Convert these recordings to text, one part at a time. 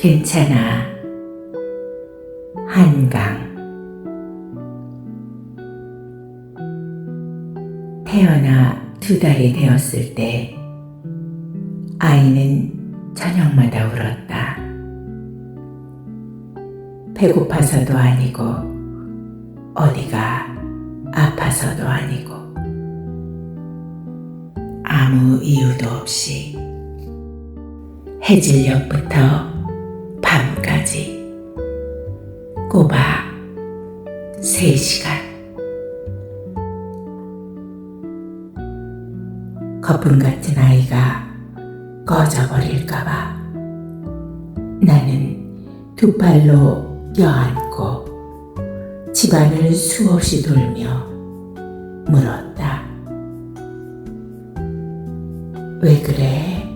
괜찮아. 한강. 태어나 두 달이 되었을 때 아이는 저녁마다 울었다. 배고파서도 아니고 어디가 아파서도 아니고 아무 이유도 없이 해질녘부터 밤까지 꼬박 3시간 거품 같은 아이가 꺼져버릴까봐 나는 두 팔로 껴안고 집안을 수없이 돌며 물었다. 왜 그래?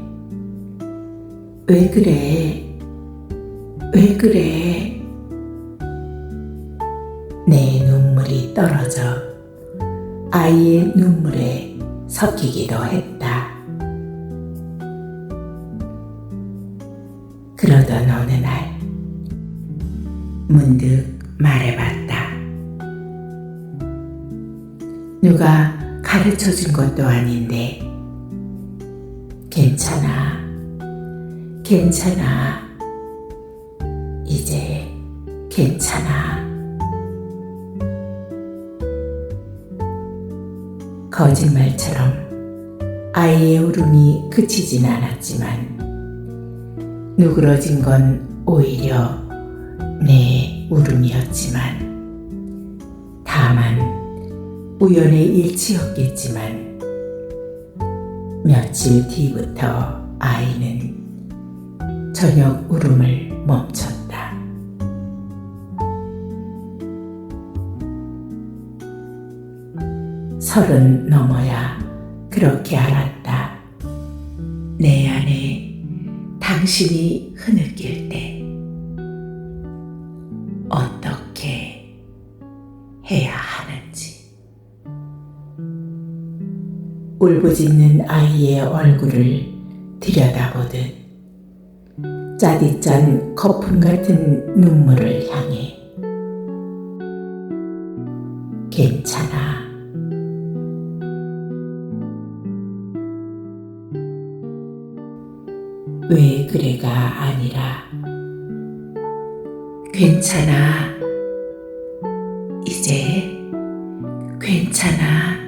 왜 그래? 왜 그래? 내 눈물이 떨어져 아이의 눈물에 섞이기도 했다. 그러던 어느 날 문득 말해봤다. 누가 가르쳐 준 것도 아닌데 괜찮아. 괜찮아. 이제 괜찮아. 거짓말처럼 아이의 울음이 그치진 않았지만 누그러진 건 오히려 내 울음이었지만 다만 우연의 일치였겠지만 며칠 뒤부터 아이는 저녁 울음을 멈췄다. 서른 넘어야 그렇게 알았다. 내 안에 당신이 흐느낄 때 어떻게 해야 하는지. 울부짖는 아이의 얼굴을 들여다보듯 짜디짠 거품 같은 눈물을 향해 괜찮아. 왜 그래가 아니라 괜찮아. 이제 괜찮아.